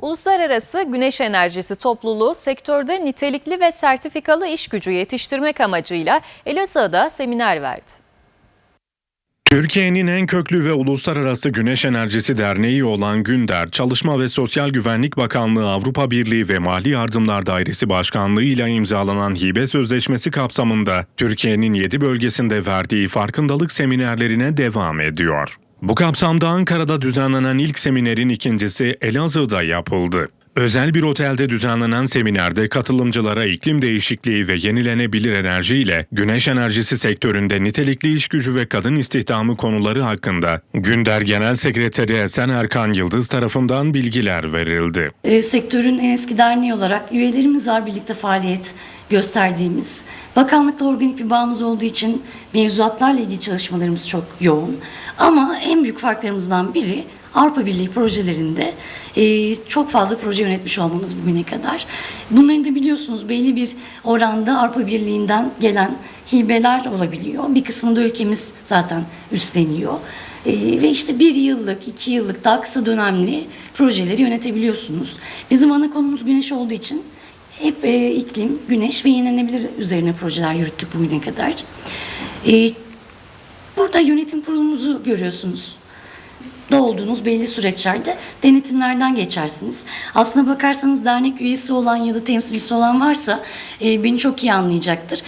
Uluslararası Güneş Enerjisi Topluluğu sektörde nitelikli ve sertifikalı iş gücü yetiştirmek amacıyla Elazığ'da seminer verdi. Türkiye'nin en köklü ve uluslararası güneş enerjisi derneği olan Günder, Çalışma ve Sosyal Güvenlik Bakanlığı Avrupa Birliği ve Mali Yardımlar Dairesi Başkanlığı ile imzalanan hibe sözleşmesi kapsamında Türkiye'nin 7 bölgesinde verdiği farkındalık seminerlerine devam ediyor. Bu kapsamda Ankara'da düzenlenen ilk seminerin ikincisi Elazığ'da yapıldı. Özel bir otelde düzenlenen seminerde katılımcılara iklim değişikliği ve yenilenebilir enerji ile güneş enerjisi sektöründe nitelikli iş gücü ve kadın istihdamı konuları hakkında Günder Genel Sekreteri Esen Erkan Yıldız tarafından bilgiler verildi. E, sektörün en eski derneği olarak üyelerimiz var birlikte faaliyet gösterdiğimiz. Bakanlıkla organik bir bağımız olduğu için mevzuatlarla ilgili çalışmalarımız çok yoğun. Ama en büyük farklarımızdan biri Avrupa Birliği projelerinde e, çok fazla proje yönetmiş olmamız bugüne kadar. Bunların da biliyorsunuz belli bir oranda Avrupa Birliği'nden gelen hibeler olabiliyor. Bir kısmında ülkemiz zaten üstleniyor. Ee, ve işte bir yıllık, iki yıllık daha kısa dönemli projeleri yönetebiliyorsunuz. Bizim ana konumuz güneş olduğu için hep e, iklim, güneş ve yenilenebilir üzerine projeler yürüttük bugüne kadar. Ee, burada yönetim kurulumuzu görüyorsunuz da olduğunuz belli süreçlerde denetimlerden geçersiniz. Aslına bakarsanız dernek üyesi olan ya da temsilcisi olan varsa e, beni çok iyi anlayacaktır.